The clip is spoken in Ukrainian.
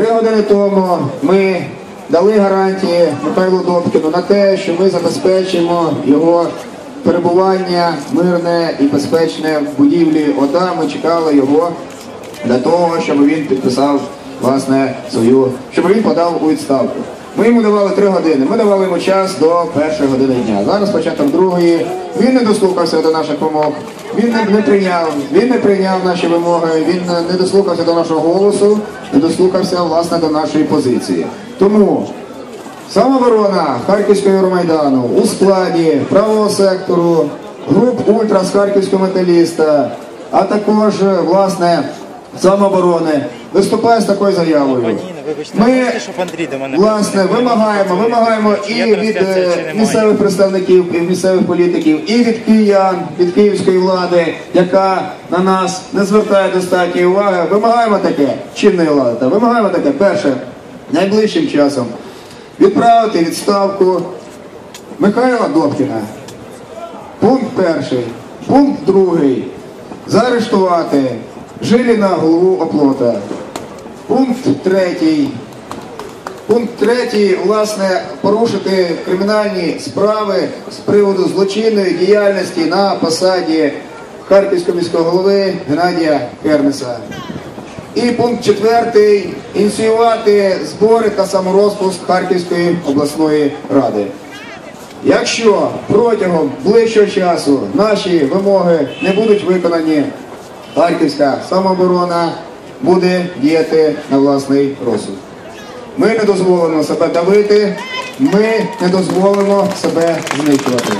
Три години тому ми дали гарантії Михайлу Добкіну на те, що ми забезпечимо його перебування мирне і безпечне в будівлі ОДА. Ми чекали його для того, щоб він підписав власне свою, щоб він подав у відставку. Ми йому давали три години. Ми давали йому час до першої години дня. Зараз початок другої. Він не дослухався до наших вимог. Він не, не прийняв. Він не прийняв наші вимоги. Він не- дослухався до нашого голосу, не дослухався власне до нашої позиції. Тому Самооборона Харківського Євромайдану у складі правого сектору, груп ультра з Харківського металіста, а також власне самооборони виступає з такою заявою. Вибачте, Ми щоб Андрій до мене власне вимагаємо, вимагаємо і від е, місцевих представників, і місцевих політиків, і від киян, від київської влади, яка на нас не звертає достатньої уваги. Вимагаємо таке, чинної влади. та Вимагаємо таке. Перше, найближчим часом відправити відставку Михайла Добкіна. Пункт перший. Пункт другий. Заарештувати Жиліна голову оплота. Пункт третій. Пункт третій, власне, порушити кримінальні справи з приводу злочинної діяльності на посаді Харківського міського голови Геннадія Кернеса. І пункт четвертий ініціювати збори та саморозпуск Харківської обласної ради. Якщо протягом ближчого часу наші вимоги не будуть виконані, Харківська самооборона буде діяти на власний розсуд. Ми не дозволимо себе давити, ми не дозволимо себе знищувати.